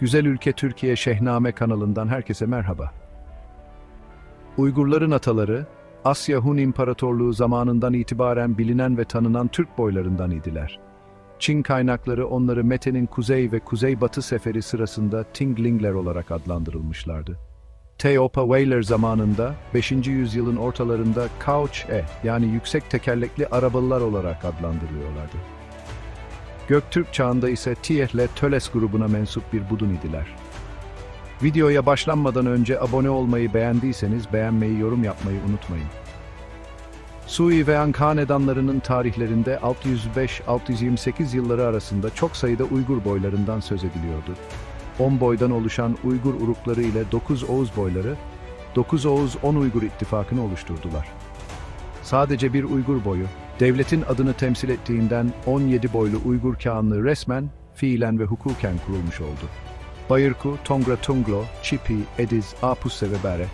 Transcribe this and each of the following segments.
Güzel Ülke Türkiye Şehname kanalından herkese merhaba. Uygurların ataları, Asya Hun İmparatorluğu zamanından itibaren bilinen ve tanınan Türk boylarından idiler. Çin kaynakları onları Mete'nin kuzey ve kuzeybatı seferi sırasında Tinglingler olarak adlandırılmışlardı. Teopa Whaler zamanında 5. yüzyılın ortalarında Couch-e yani yüksek tekerlekli arabalılar olarak adlandırılıyorlardı. Göktürk çağında ise Tiehle Töles grubuna mensup bir budun idiler. Videoya başlanmadan önce abone olmayı beğendiyseniz beğenmeyi, yorum yapmayı unutmayın. Sui ve Ang hanedanlarının tarihlerinde 605-628 yılları arasında çok sayıda Uygur boylarından söz ediliyordu. 10 boydan oluşan Uygur urukları ile 9 Oğuz boyları, 9 Oğuz 10 Uygur ittifakını oluşturdular. Sadece bir Uygur boyu, devletin adını temsil ettiğinden 17 boylu Uygur Kağanlığı resmen, fiilen ve hukuken kurulmuş oldu. Bayırku, Tongra Tunglo, Çipi, Ediz, Apusse ve Bere,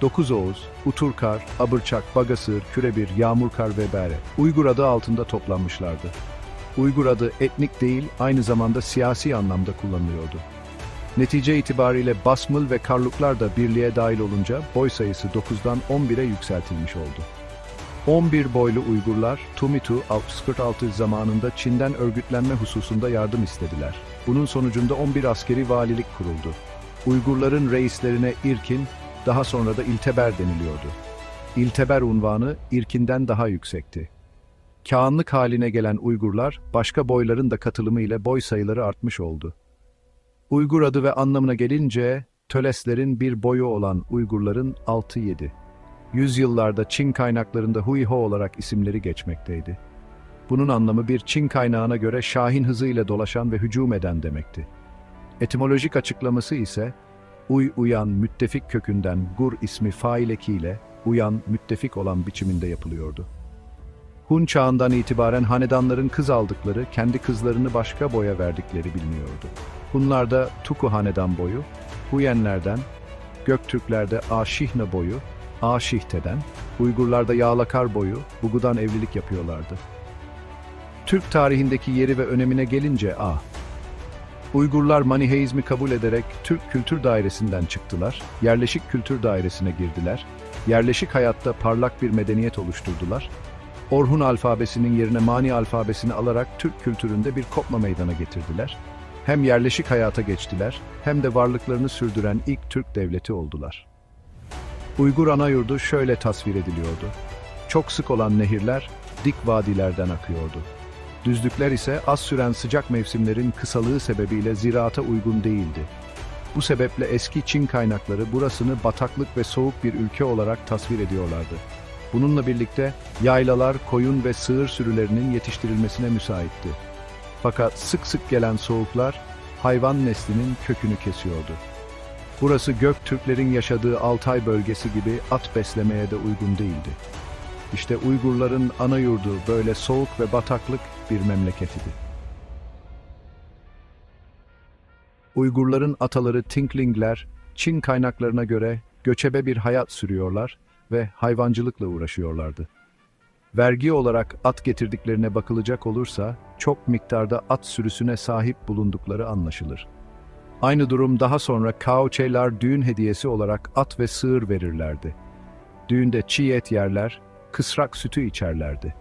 Dokuz Oğuz, Uturkar, Abırçak, Bagasır, Kürebir, Yağmurkar ve Bere, Uygur adı altında toplanmışlardı. Uygur adı etnik değil, aynı zamanda siyasi anlamda kullanılıyordu. Netice itibariyle Basmıl ve Karluklar da birliğe dahil olunca boy sayısı 9'dan 11'e yükseltilmiş oldu. 11 boylu Uygurlar, Tumitu 646 zamanında Çin'den örgütlenme hususunda yardım istediler. Bunun sonucunda 11 askeri valilik kuruldu. Uygurların reislerine İrkin, daha sonra da İlteber deniliyordu. İlteber unvanı İrkin'den daha yüksekti. Kağanlık haline gelen Uygurlar, başka boyların da katılımı ile boy sayıları artmış oldu. Uygur adı ve anlamına gelince, Töleslerin bir boyu olan Uygurların 6-7. Yüzyıllarda Çin kaynaklarında Huiho olarak isimleri geçmekteydi. Bunun anlamı bir Çin kaynağına göre şahin hızıyla dolaşan ve hücum eden demekti. Etimolojik açıklaması ise, uy uyan müttefik kökünden gur ismi fail ekiyle uyan müttefik olan biçiminde yapılıyordu. Hun çağından itibaren hanedanların kız aldıkları, kendi kızlarını başka boya verdikleri biliniyordu. Hunlarda Tuku hanedan boyu, Huyenlerden, Göktürklerde Aşihne boyu, Aşihte'den, Uygurlarda Yağlakar boyu, Bugu'dan evlilik yapıyorlardı. Türk tarihindeki yeri ve önemine gelince A. Uygurlar Maniheizmi kabul ederek Türk Kültür Dairesi'nden çıktılar, yerleşik kültür dairesine girdiler, yerleşik hayatta parlak bir medeniyet oluşturdular, Orhun alfabesinin yerine Mani alfabesini alarak Türk kültüründe bir kopma meydana getirdiler, hem yerleşik hayata geçtiler, hem de varlıklarını sürdüren ilk Türk devleti oldular. Uygur ana yurdu şöyle tasvir ediliyordu. Çok sık olan nehirler dik vadilerden akıyordu. Düzlükler ise az süren sıcak mevsimlerin kısalığı sebebiyle ziraata uygun değildi. Bu sebeple eski Çin kaynakları burasını bataklık ve soğuk bir ülke olarak tasvir ediyorlardı. Bununla birlikte yaylalar, koyun ve sığır sürülerinin yetiştirilmesine müsaitti. Fakat sık sık gelen soğuklar hayvan neslinin kökünü kesiyordu. Burası Göktürklerin yaşadığı Altay bölgesi gibi at beslemeye de uygun değildi. İşte Uygurların ana yurdu böyle soğuk ve bataklık bir memleket idi. Uygurların ataları Tinklingler, Çin kaynaklarına göre göçebe bir hayat sürüyorlar ve hayvancılıkla uğraşıyorlardı. Vergi olarak at getirdiklerine bakılacak olursa çok miktarda at sürüsüne sahip bulundukları anlaşılır. Aynı durum daha sonra Kaoçeler düğün hediyesi olarak at ve sığır verirlerdi. Düğünde çiğ et yerler, kısrak sütü içerlerdi.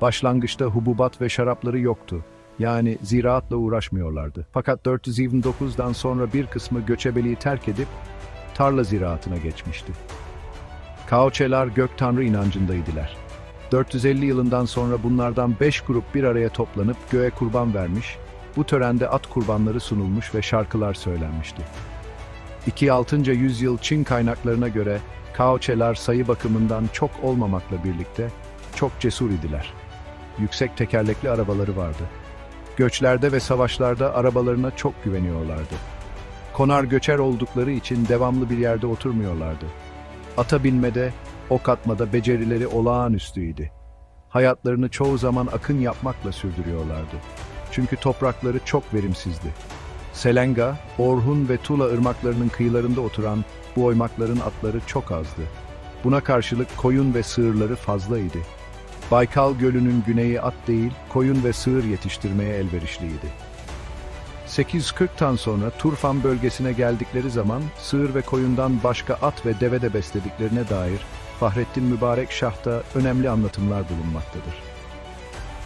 Başlangıçta hububat ve şarapları yoktu. Yani ziraatla uğraşmıyorlardı. Fakat 429'dan sonra bir kısmı göçebeliği terk edip tarla ziraatına geçmişti. Kaoçeler gök tanrı inancındaydılar. 450 yılından sonra bunlardan 5 grup bir araya toplanıp göğe kurban vermiş, bu törende at kurbanları sunulmuş ve şarkılar söylenmişti. 2-6. yüzyıl Çin kaynaklarına göre Kaoçeler sayı bakımından çok olmamakla birlikte çok cesur idiler. Yüksek tekerlekli arabaları vardı. Göçlerde ve savaşlarda arabalarına çok güveniyorlardı. Konar göçer oldukları için devamlı bir yerde oturmuyorlardı. Ata binmede, ok atmada becerileri olağanüstüydü. Hayatlarını çoğu zaman akın yapmakla sürdürüyorlardı. Çünkü toprakları çok verimsizdi. Selenga, Orhun ve Tula ırmaklarının kıyılarında oturan bu oymakların atları çok azdı. Buna karşılık koyun ve sığırları fazlaydı. Baykal Gölü'nün güneyi at değil, koyun ve sığır yetiştirmeye elverişliydi. 840'tan sonra Turfan bölgesine geldikleri zaman sığır ve koyundan başka at ve deve de beslediklerine dair Fahrettin Mübarek Şah'ta önemli anlatımlar bulunmaktadır.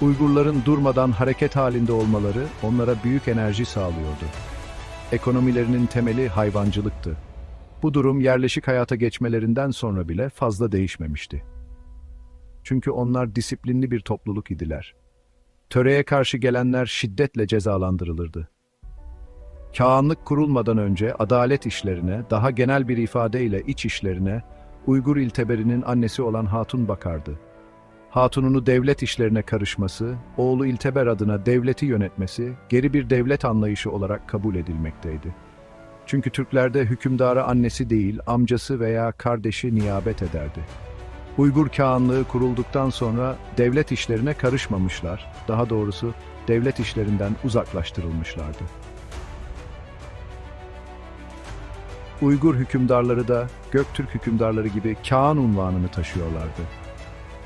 Uygurların durmadan hareket halinde olmaları onlara büyük enerji sağlıyordu. Ekonomilerinin temeli hayvancılıktı. Bu durum yerleşik hayata geçmelerinden sonra bile fazla değişmemişti. Çünkü onlar disiplinli bir topluluk idiler. Töreye karşı gelenler şiddetle cezalandırılırdı. Kağanlık kurulmadan önce adalet işlerine, daha genel bir ifadeyle iç işlerine, Uygur İlteberi'nin annesi olan Hatun bakardı. Hatununu devlet işlerine karışması, oğlu İlteber adına devleti yönetmesi, geri bir devlet anlayışı olarak kabul edilmekteydi. Çünkü Türklerde hükümdara annesi değil, amcası veya kardeşi niyabet ederdi. Uygur Kağanlığı kurulduktan sonra devlet işlerine karışmamışlar, daha doğrusu devlet işlerinden uzaklaştırılmışlardı. Uygur hükümdarları da Göktürk hükümdarları gibi Kağan unvanını taşıyorlardı.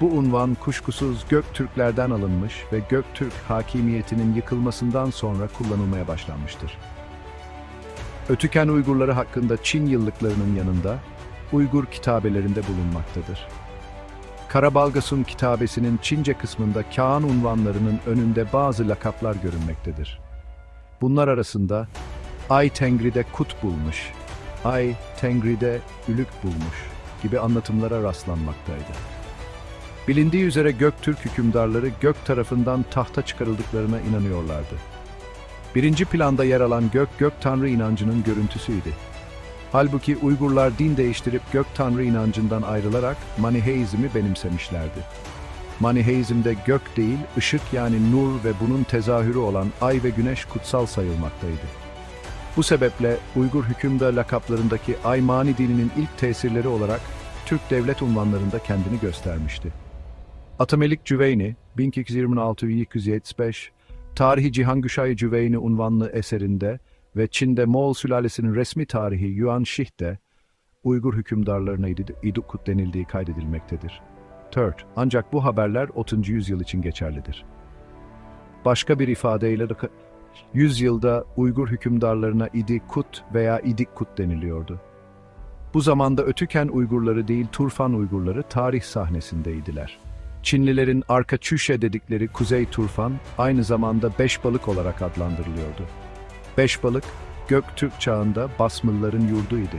Bu unvan kuşkusuz Göktürklerden alınmış ve Göktürk hakimiyetinin yıkılmasından sonra kullanılmaya başlanmıştır. Ötüken Uygurları hakkında Çin yıllıklarının yanında Uygur kitabelerinde bulunmaktadır. Karabalgas'un kitabesinin Çince kısmında Kağan unvanlarının önünde bazı lakaplar görünmektedir. Bunlar arasında Ay Tengri'de kut bulmuş, Ay Tengri'de ülük bulmuş gibi anlatımlara rastlanmaktaydı. Bilindiği üzere Göktürk hükümdarları Gök tarafından tahta çıkarıldıklarına inanıyorlardı. Birinci planda yer alan Gök, Gök Tanrı inancının görüntüsüydü. Halbuki Uygurlar din değiştirip Gök Tanrı inancından ayrılarak Maniheizmi benimsemişlerdi. Maniheizmde gök değil, ışık yani nur ve bunun tezahürü olan ay ve güneş kutsal sayılmaktaydı. Bu sebeple Uygur hükümdar lakaplarındaki Aymani dininin ilk tesirleri olarak Türk devlet unvanlarında kendini göstermişti. Atamelik Cüveyni, 1226-1275, Tarihi Cihangüşay Cüveyni unvanlı eserinde ve Çin'de Moğol sülalesinin resmi tarihi Yuan Şih'te Uygur hükümdarlarına İdukut denildiği kaydedilmektedir. 4. Ancak bu haberler 30. yüzyıl için geçerlidir. Başka bir ifadeyle de 100 yılda Uygur hükümdarlarına İdikut veya İdikkut deniliyordu. Bu zamanda Ötüken Uygurları değil Turfan Uygurları tarih sahnesindeydiler. Çinlilerin Arka Çüşe dedikleri Kuzey Turfan aynı zamanda Beş Balık olarak adlandırılıyordu. Beş Balık, Göktürk çağında Basmılların yurduydu.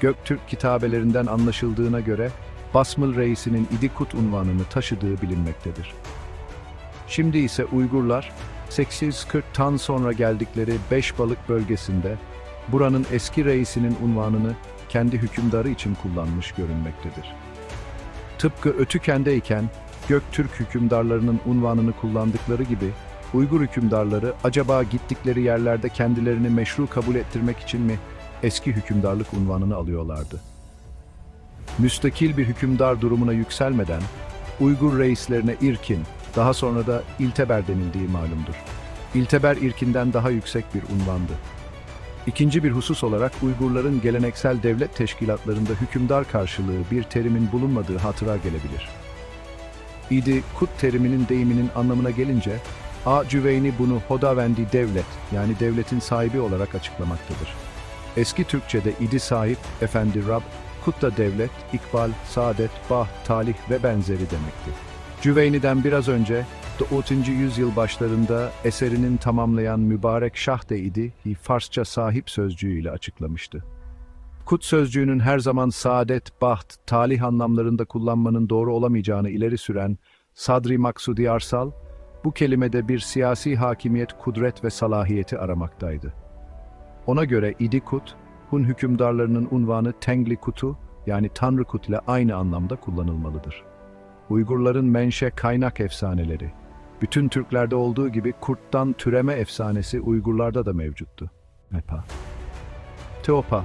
Göktürk kitabelerinden anlaşıldığına göre Basmıl reisinin İdikut unvanını taşıdığı bilinmektedir. Şimdi ise Uygurlar 840'tan sonra geldikleri Beş Balık bölgesinde buranın eski reisinin unvanını kendi hükümdarı için kullanmış görünmektedir. Tıpkı Ötüken'deyken Göktürk hükümdarlarının unvanını kullandıkları gibi Uygur hükümdarları acaba gittikleri yerlerde kendilerini meşru kabul ettirmek için mi eski hükümdarlık unvanını alıyorlardı? Müstakil bir hükümdar durumuna yükselmeden Uygur reislerine İrkin, daha sonra da İlteber denildiği malumdur. İlteber İrkin'den daha yüksek bir unvandı. İkinci bir husus olarak Uygurların geleneksel devlet teşkilatlarında hükümdar karşılığı bir terimin bulunmadığı hatıra gelebilir. İdi kut teriminin deyiminin anlamına gelince A. Cüveyni bunu Hodavendi devlet yani devletin sahibi olarak açıklamaktadır. Eski Türkçe'de idi sahip, efendi Rab, kut da devlet, ikbal, saadet, bah, talih ve benzeri demekti. Cüveyni'den biraz önce 9. yüzyıl başlarında eserinin tamamlayan mübarek Şah de idi, Farsça sahip sözcüğüyle açıklamıştı. Kut sözcüğünün her zaman saadet, baht, talih anlamlarında kullanmanın doğru olamayacağını ileri süren Sadri Maksudi Arsal, bu kelimede bir siyasi hakimiyet, kudret ve salahiyeti aramaktaydı. Ona göre İdi Kut, Hun hükümdarlarının unvanı Tengli Kutu yani Tanrı Kut ile aynı anlamda kullanılmalıdır. Uygurların menşe kaynak efsaneleri, bütün Türklerde olduğu gibi kurttan türeme efsanesi Uygurlarda da mevcuttu. Mepa. Teopa.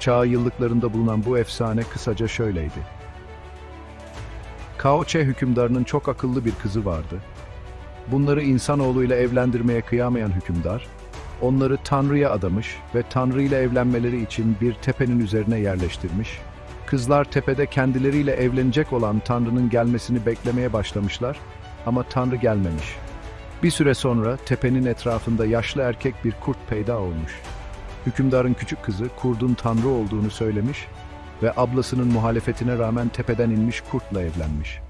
Çağ yıllıklarında bulunan bu efsane kısaca şöyleydi. Kaoçe hükümdarının çok akıllı bir kızı vardı. Bunları insanoğluyla evlendirmeye kıyamayan hükümdar, onları Tanrı'ya adamış ve Tanrı ile evlenmeleri için bir tepenin üzerine yerleştirmiş. Kızlar tepede kendileriyle evlenecek olan Tanrı'nın gelmesini beklemeye başlamışlar ama Tanrı gelmemiş. Bir süre sonra tepenin etrafında yaşlı erkek bir kurt peyda olmuş. Hükümdarın küçük kızı kurdun tanrı olduğunu söylemiş ve ablasının muhalefetine rağmen tepeden inmiş kurtla evlenmiş.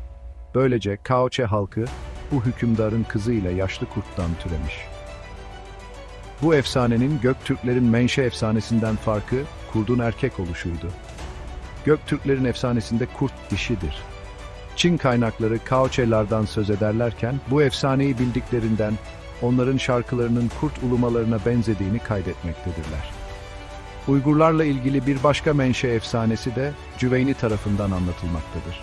Böylece Kaoçe halkı bu hükümdarın kızıyla yaşlı kurttan türemiş. Bu efsanenin Göktürklerin menşe efsanesinden farkı kurdun erkek oluşuydu. Göktürklerin efsanesinde kurt dişidir. Çin kaynakları Kaoçelardan söz ederlerken bu efsaneyi bildiklerinden onların şarkılarının kurt ulumalarına benzediğini kaydetmektedirler. Uygurlarla ilgili bir başka menşe efsanesi de Cüveyni tarafından anlatılmaktadır.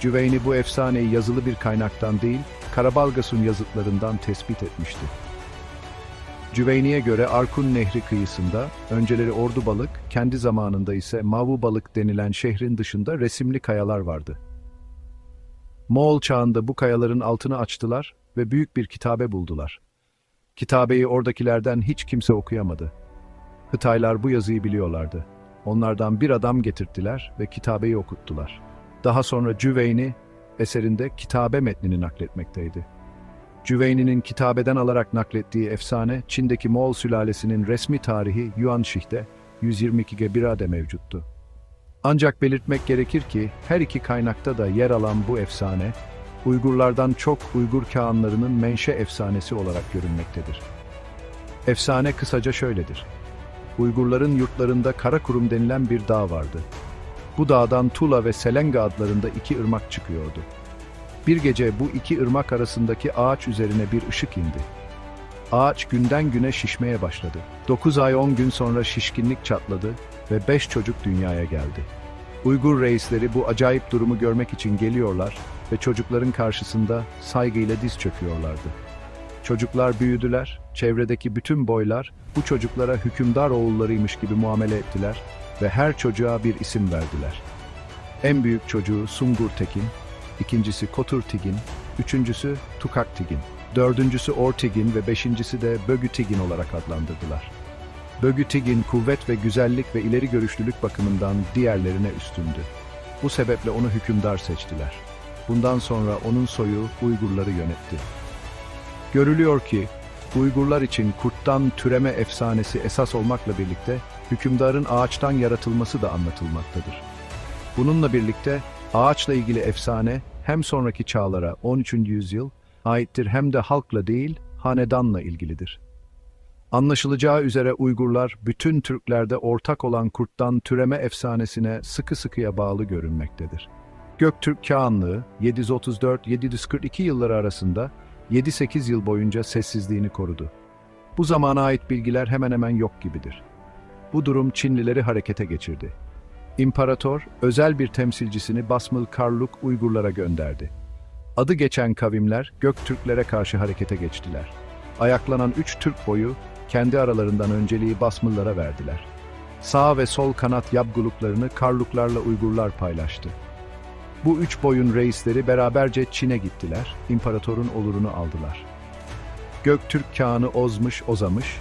Cüveyni bu efsaneyi yazılı bir kaynaktan değil, Karabalgas'ın yazıtlarından tespit etmişti. Cüveyni'ye göre Arkun Nehri kıyısında, önceleri Ordu Balık, kendi zamanında ise Mavu Balık denilen şehrin dışında resimli kayalar vardı. Moğol çağında bu kayaların altını açtılar ve büyük bir kitabe buldular. Kitabeyi oradakilerden hiç kimse okuyamadı. Hıtaylar bu yazıyı biliyorlardı. Onlardan bir adam getirttiler ve kitabeyi okuttular. Daha sonra Cüveyni eserinde kitabe metnini nakletmekteydi. Cüveyni'nin kitabeden alarak naklettiği efsane, Çin'deki Moğol sülalesinin resmi tarihi Yuanşih'te 122 Gebira'de mevcuttu. Ancak belirtmek gerekir ki her iki kaynakta da yer alan bu efsane, Uygurlardan çok Uygur kağanlarının menşe efsanesi olarak görünmektedir. Efsane kısaca şöyledir. Uygurların yurtlarında Karakurum denilen bir dağ vardı. Bu dağdan Tula ve Selenga adlarında iki ırmak çıkıyordu. Bir gece bu iki ırmak arasındaki ağaç üzerine bir ışık indi. Ağaç günden güne şişmeye başladı. 9 ay 10 gün sonra şişkinlik çatladı ve 5 çocuk dünyaya geldi. Uygur reisleri bu acayip durumu görmek için geliyorlar ve çocukların karşısında saygıyla diz çöküyorlardı. Çocuklar büyüdüler, çevredeki bütün boylar bu çocuklara hükümdar oğullarıymış gibi muamele ettiler ve her çocuğa bir isim verdiler. En büyük çocuğu Sungur Tekin, ikincisi Kotur Tigin, üçüncüsü Tukak Tigin, dördüncüsü Ortigin ve beşincisi de Bögü Tigin olarak adlandırdılar. Bögü Tigin kuvvet ve güzellik ve ileri görüşlülük bakımından diğerlerine üstündü. Bu sebeple onu hükümdar seçtiler. Bundan sonra onun soyu Uygurları yönetti. Görülüyor ki Uygurlar için kurttan türeme efsanesi esas olmakla birlikte hükümdarın ağaçtan yaratılması da anlatılmaktadır. Bununla birlikte ağaçla ilgili efsane hem sonraki çağlara 13. yüzyıl aittir hem de halkla değil hanedanla ilgilidir. Anlaşılacağı üzere Uygurlar bütün Türklerde ortak olan kurttan türeme efsanesine sıkı sıkıya bağlı görünmektedir. Göktürk Kağanlığı 734-742 yılları arasında 7-8 yıl boyunca sessizliğini korudu. Bu zamana ait bilgiler hemen hemen yok gibidir. Bu durum Çinlileri harekete geçirdi. İmparator, özel bir temsilcisini Basmıl Karluk Uygurlara gönderdi. Adı geçen kavimler Göktürklere karşı harekete geçtiler. Ayaklanan üç Türk boyu kendi aralarından önceliği Basmıllara verdiler. Sağ ve sol kanat yabguluklarını Karluklarla Uygurlar paylaştı. Bu üç boyun reisleri beraberce Çin'e gittiler, imparatorun olurunu aldılar. Göktürk Kağan'ı ozmuş ozamış,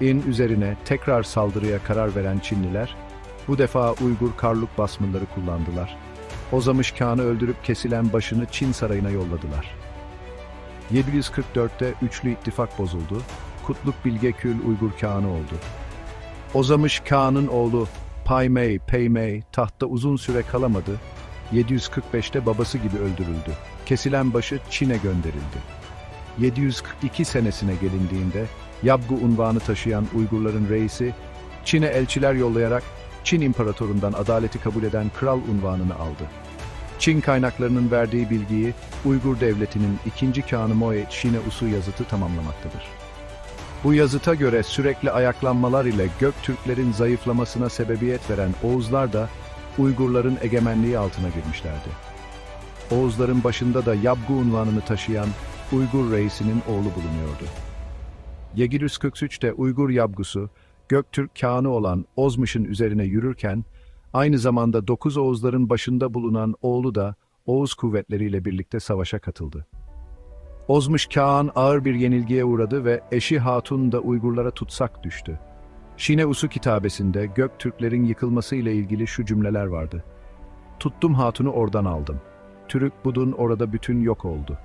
in üzerine tekrar saldırıya karar veren Çinliler, bu defa Uygur Karluk basmaları kullandılar. Ozamış Kağan'ı öldürüp kesilen başını Çin sarayına yolladılar. 744'te üçlü ittifak bozuldu, Kutluk Bilgekül Uygur Kağan'ı oldu. Ozamış Kağan'ın oğlu Paymey Peymey tahtta uzun süre kalamadı 745'te babası gibi öldürüldü. Kesilen başı Çin'e gönderildi. 742 senesine gelindiğinde Yabgu unvanı taşıyan Uygurların reisi Çin'e elçiler yollayarak Çin imparatorundan adaleti kabul eden kral unvanını aldı. Çin kaynaklarının verdiği bilgiyi Uygur devletinin ikinci Kağanı Moe Çin'e Usu yazıtı tamamlamaktadır. Bu yazıta göre sürekli ayaklanmalar ile Göktürklerin zayıflamasına sebebiyet veren Oğuzlar da Uygurların egemenliği altına girmişlerdi. Oğuzların başında da Yabgu unvanını taşıyan Uygur reisinin oğlu bulunuyordu. 743'te Uygur Yabgusu, Göktürk Kağanı olan Ozmış'ın üzerine yürürken, aynı zamanda dokuz Oğuzların başında bulunan oğlu da Oğuz kuvvetleriyle birlikte savaşa katıldı. Ozmış Kağan ağır bir yenilgiye uğradı ve eşi Hatun da Uygurlara tutsak düştü. Şine Usu kitabesinde Göktürklerin yıkılması ile ilgili şu cümleler vardı. Tuttum hatunu oradan aldım. Türük Budun orada bütün yok oldu.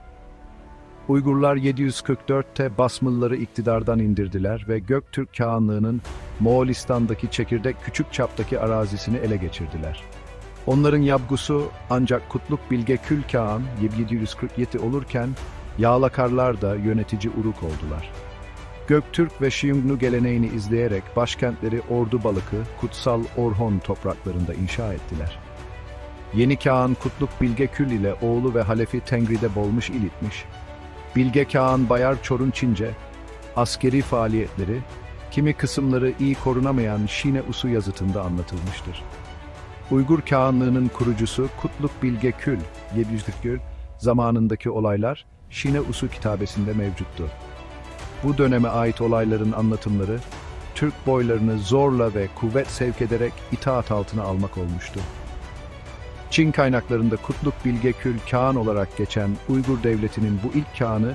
Uygurlar 744'te Basmılları iktidardan indirdiler ve Göktürk Kağanlığı'nın Moğolistan'daki çekirdek küçük çaptaki arazisini ele geçirdiler. Onların yabgusu ancak Kutluk Bilge Kül Kağan 747 olurken Yağlakarlar da yönetici uruk oldular. Göktürk ve Şiyungnu geleneğini izleyerek başkentleri Ordu Balıkı, Kutsal Orhon topraklarında inşa ettiler. Yeni Kağan Kutluk Bilge Kül ile oğlu ve halefi Tengri'de bolmuş ilitmiş. Bilge Kağan Bayar Çorun Çince, askeri faaliyetleri, kimi kısımları iyi korunamayan Şine Usu yazıtında anlatılmıştır. Uygur Kağanlığı'nın kurucusu Kutluk Bilge Kül, 740 zamanındaki olaylar Şine Usu kitabesinde mevcuttu. Bu döneme ait olayların anlatımları, Türk boylarını zorla ve kuvvet sevk ederek itaat altına almak olmuştu. Çin kaynaklarında Kutluk Bilge Kül Kağan olarak geçen Uygur Devleti'nin bu ilk Kağan'ı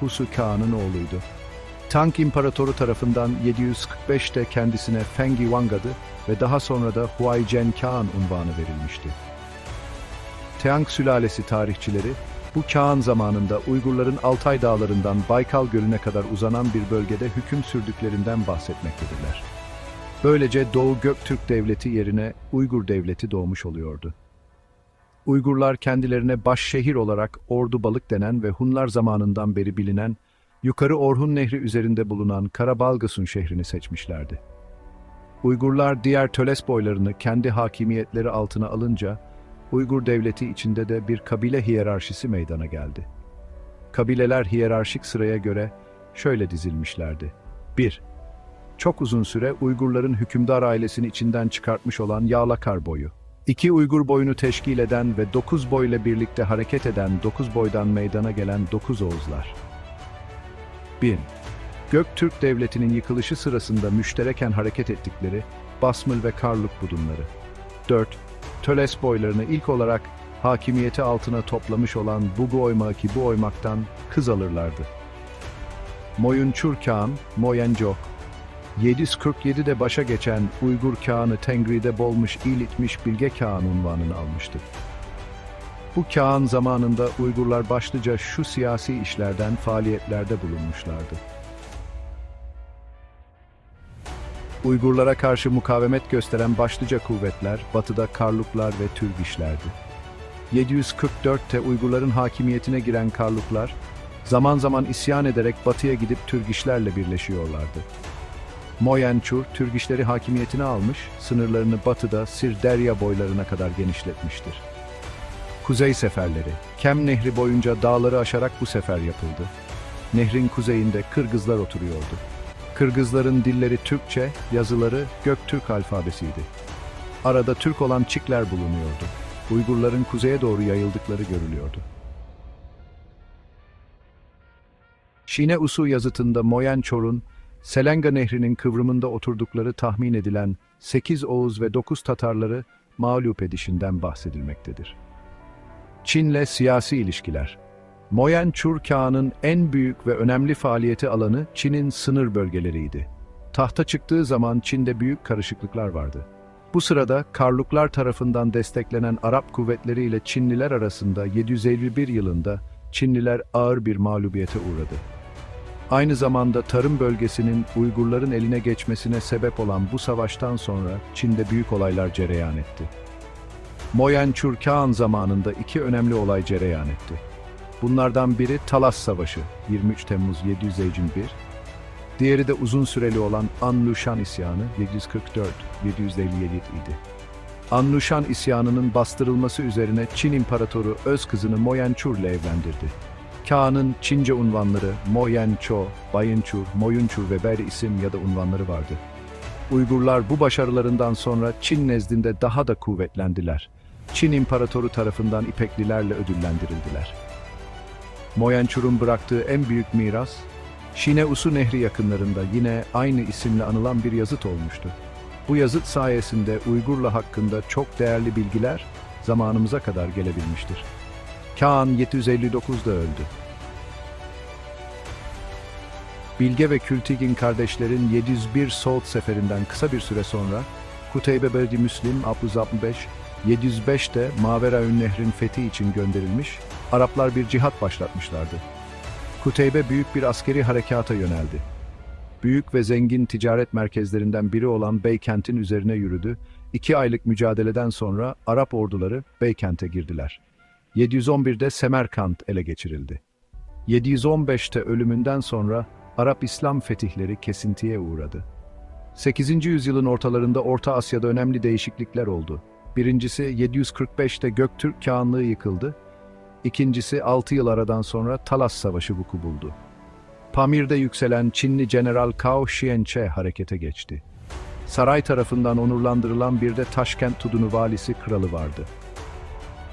Husu Kağan'ın oğluydu. Tang İmparatoru tarafından 745'te kendisine Fengi Wang adı ve daha sonra da Huai Jen Kağan unvanı verilmişti. Teang sülalesi tarihçileri, bu Kağan zamanında Uygurların Altay dağlarından Baykal Gölü'ne kadar uzanan bir bölgede hüküm sürdüklerinden bahsetmektedirler. Böylece Doğu Göktürk Devleti yerine Uygur Devleti doğmuş oluyordu. Uygurlar kendilerine başşehir olarak Ordu Balık denen ve Hunlar zamanından beri bilinen Yukarı Orhun Nehri üzerinde bulunan Karabalgasun şehrini seçmişlerdi. Uygurlar diğer Töles boylarını kendi hakimiyetleri altına alınca Uygur devleti içinde de bir kabile hiyerarşisi meydana geldi. Kabileler hiyerarşik sıraya göre şöyle dizilmişlerdi. 1. Çok uzun süre Uygurların hükümdar ailesini içinden çıkartmış olan Yağlakar boyu. İki Uygur boyunu teşkil eden ve dokuz boyla birlikte hareket eden dokuz boydan meydana gelen dokuz Oğuzlar. 1. Göktürk Devleti'nin yıkılışı sırasında müştereken hareket ettikleri Basmıl ve Karluk budunları. 4. Töles boylarını ilk olarak hakimiyeti altına toplamış olan Bugu oymağı ki bu oymaktan kız alırlardı. Moyunçur Kağan, Moyencok, 747'de başa geçen Uygur Kağan'ı Tengri'de bolmuş ilitmiş Bilge Kağan unvanını almıştı. Bu Kağan zamanında Uygurlar başlıca şu siyasi işlerden faaliyetlerde bulunmuşlardı. Uygurlara karşı mukavemet gösteren başlıca kuvvetler batıda Karluklar ve Türgişlerdi. 744'te Uygurların hakimiyetine giren Karluklar, zaman zaman isyan ederek batıya gidip Türgişlerle birleşiyorlardı. Moyençur, Türgişleri hakimiyetine almış, sınırlarını batıda Sirderya boylarına kadar genişletmiştir. Kuzey seferleri, Kem Nehri boyunca dağları aşarak bu sefer yapıldı. Nehrin kuzeyinde Kırgızlar oturuyordu. Kırgızların dilleri Türkçe, yazıları Göktürk alfabesiydi. Arada Türk olan Çikler bulunuyordu. Uygurların kuzeye doğru yayıldıkları görülüyordu. Şine Usu yazıtında Moyençor'un Selenga Nehri'nin kıvrımında oturdukları tahmin edilen 8 Oğuz ve 9 Tatarları mağlup edişinden bahsedilmektedir. Çin'le siyasi ilişkiler Moyençur Kağan'ın en büyük ve önemli faaliyeti alanı Çin'in sınır bölgeleriydi. Tahta çıktığı zaman Çin'de büyük karışıklıklar vardı. Bu sırada Karluklar tarafından desteklenen Arap kuvvetleriyle Çinliler arasında 751 yılında Çinliler ağır bir mağlubiyete uğradı. Aynı zamanda tarım bölgesinin Uygurların eline geçmesine sebep olan bu savaştan sonra Çin'de büyük olaylar cereyan etti. Moyençur Kağan zamanında iki önemli olay cereyan etti. Bunlardan biri Talas Savaşı 23 Temmuz 751, diğeri de uzun süreli olan Anlushan isyanı 744-757 idi. Anlushan isyanının bastırılması üzerine Çin İmparatoru öz kızını Moyençur ile evlendirdi. Kağan'ın Çince unvanları Moyenço, Bayınçur, Moyunçur ve Ber isim ya da unvanları vardı. Uygurlar bu başarılarından sonra Çin nezdinde daha da kuvvetlendiler. Çin İmparatoru tarafından İpeklilerle ödüllendirildiler. Moyençur'un bıraktığı en büyük miras, Şine Usu Nehri yakınlarında yine aynı isimle anılan bir yazıt olmuştu. Bu yazıt sayesinde Uygurla hakkında çok değerli bilgiler zamanımıza kadar gelebilmiştir. Kağan 759'da öldü. Bilge ve Kültigin kardeşlerin 701 Soğut seferinden kısa bir süre sonra Kuteybe Beldi Müslim 665 705'te Maveraün Nehrin fethi için gönderilmiş, Araplar bir cihat başlatmışlardı. Kuteybe büyük bir askeri harekata yöneldi. Büyük ve zengin ticaret merkezlerinden biri olan Beykent'in üzerine yürüdü. İki aylık mücadeleden sonra Arap orduları Beykent'e girdiler. 711'de Semerkant ele geçirildi. 715'te ölümünden sonra Arap İslam fetihleri kesintiye uğradı. 8. yüzyılın ortalarında Orta Asya'da önemli değişiklikler oldu. Birincisi 745'te Göktürk Kağanlığı yıkıldı. İkincisi 6 yıl aradan sonra Talas Savaşı vuku buldu. Pamir'de yükselen Çinli General Cao Xianche harekete geçti. Saray tarafından onurlandırılan bir de Taşkent Tudunu valisi kralı vardı.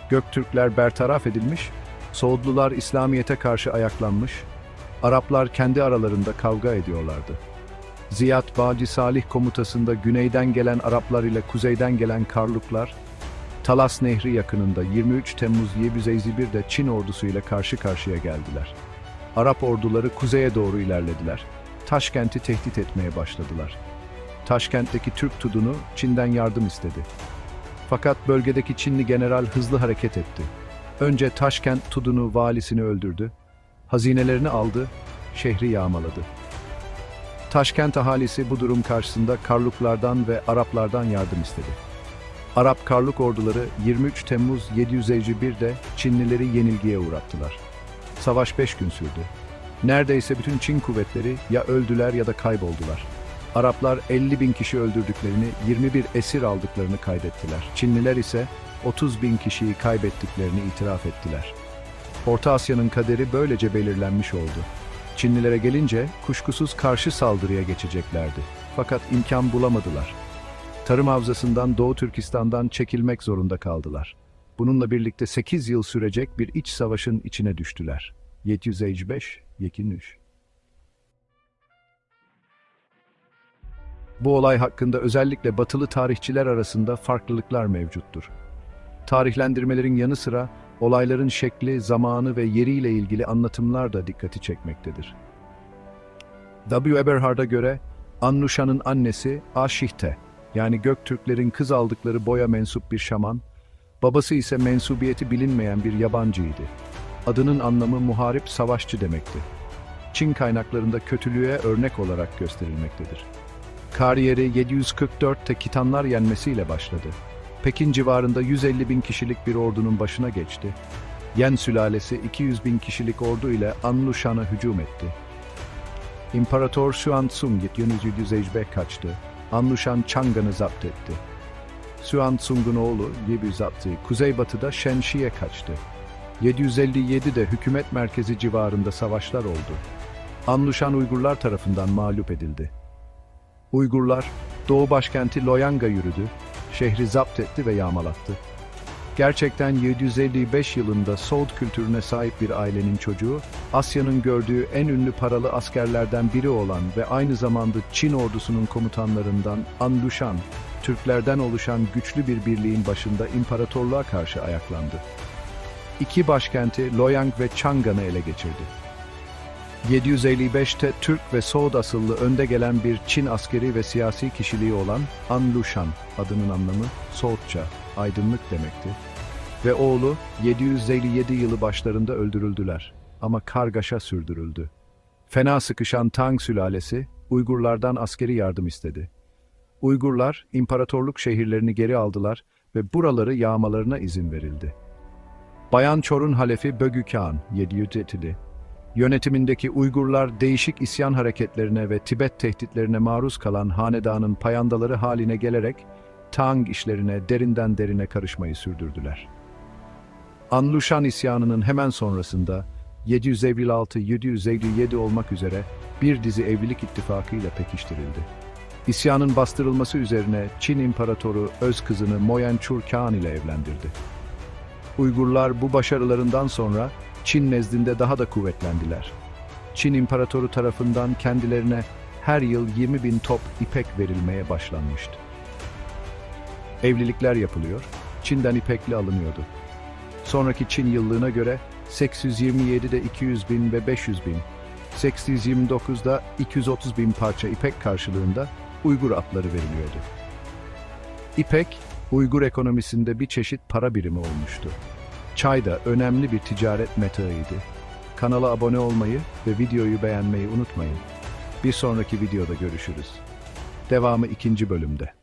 Göktürkler bertaraf edilmiş, Soğudlular İslamiyet'e karşı ayaklanmış, Araplar kendi aralarında kavga ediyorlardı. Ziyad Bacı Salih komutasında güneyden gelen Araplar ile kuzeyden gelen Karluklar, Talas Nehri yakınında 23 Temmuz 751'de Çin ordusuyla karşı karşıya geldiler. Arap orduları kuzeye doğru ilerlediler. Taşkent'i tehdit etmeye başladılar. Taşkent'teki Türk Tudunu Çin'den yardım istedi. Fakat bölgedeki Çinli general hızlı hareket etti. Önce Taşkent Tudunu valisini öldürdü, hazinelerini aldı, şehri yağmaladı. Taşkent ahalisi bu durum karşısında Karluklardan ve Araplardan yardım istedi. Arap Karluk orduları 23 Temmuz 751'de Çinlileri yenilgiye uğrattılar. Savaş 5 gün sürdü. Neredeyse bütün Çin kuvvetleri ya öldüler ya da kayboldular. Araplar 50 bin kişi öldürdüklerini, 21 esir aldıklarını kaydettiler. Çinliler ise 30 bin kişiyi kaybettiklerini itiraf ettiler. Orta Asya'nın kaderi böylece belirlenmiş oldu. Çinlilere gelince kuşkusuz karşı saldırıya geçeceklerdi. Fakat imkan bulamadılar. Tarım havzasından Doğu Türkistan'dan çekilmek zorunda kaldılar. Bununla birlikte 8 yıl sürecek bir iç savaşın içine düştüler. 755 Yekinüş. Bu olay hakkında özellikle batılı tarihçiler arasında farklılıklar mevcuttur. Tarihlendirmelerin yanı sıra olayların şekli, zamanı ve yeriyle ilgili anlatımlar da dikkati çekmektedir. W. Eberhard'a göre Annuşa'nın annesi Aşihte, yani Göktürklerin kız aldıkları boya mensup bir şaman, babası ise mensubiyeti bilinmeyen bir yabancıydı. Adının anlamı muharip savaşçı demekti. Çin kaynaklarında kötülüğe örnek olarak gösterilmektedir. Kariyeri 744'te Kitanlar yenmesiyle başladı. Pekin civarında 150 bin kişilik bir ordunun başına geçti. Yen sülalesi 200 bin kişilik ordu ile Anlushan'a hücum etti. İmparator Xuanzong 755 kaçtı. Anlushan Chang'an'ı zapt etti. Xuanzong'un oğlu Yebüzat'ı kuzeybatıda Shenxi'ye kaçtı. 757'de hükümet merkezi civarında savaşlar oldu. Anlushan Uygurlar tarafından mağlup edildi. Uygurlar doğu başkenti Loyang'a yürüdü, şehri zapt etti ve yağmalattı. Gerçekten 755 yılında Soğut kültürüne sahip bir ailenin çocuğu, Asya'nın gördüğü en ünlü paralı askerlerden biri olan ve aynı zamanda Çin ordusunun komutanlarından Anlushan, Türklerden oluşan güçlü bir birliğin başında imparatorluğa karşı ayaklandı. İki başkenti Loyang ve Chang'an'ı ele geçirdi. 755'te Türk ve Soğud asıllı önde gelen bir Çin askeri ve siyasi kişiliği olan An Lushan adının anlamı Soğutça, aydınlık demekti. Ve oğlu 757 yılı başlarında öldürüldüler ama kargaşa sürdürüldü. Fena sıkışan Tang sülalesi Uygurlardan askeri yardım istedi. Uygurlar imparatorluk şehirlerini geri aldılar ve buraları yağmalarına izin verildi. Bayan Çor'un halefi Bögü Kağan 707 Yönetimindeki Uygurlar değişik isyan hareketlerine ve Tibet tehditlerine maruz kalan hanedanın payandaları haline gelerek Tang işlerine derinden derine karışmayı sürdürdüler. Anlushan isyanının hemen sonrasında 756-757 olmak üzere bir dizi evlilik ittifakıyla pekiştirildi. İsyanın bastırılması üzerine Çin İmparatoru öz kızını Moyençur Kağan ile evlendirdi. Uygurlar bu başarılarından sonra Çin nezdinde daha da kuvvetlendiler. Çin İmparatoru tarafından kendilerine her yıl 20 bin top ipek verilmeye başlanmıştı. Evlilikler yapılıyor, Çin'den ipekli alınıyordu. Sonraki Çin yıllığına göre 827'de 200 bin ve 500 bin, 829'da 230 bin parça ipek karşılığında Uygur atları veriliyordu. İpek, Uygur ekonomisinde bir çeşit para birimi olmuştu. Çay da önemli bir ticaret metağıydı. Kanala abone olmayı ve videoyu beğenmeyi unutmayın. Bir sonraki videoda görüşürüz. Devamı ikinci bölümde.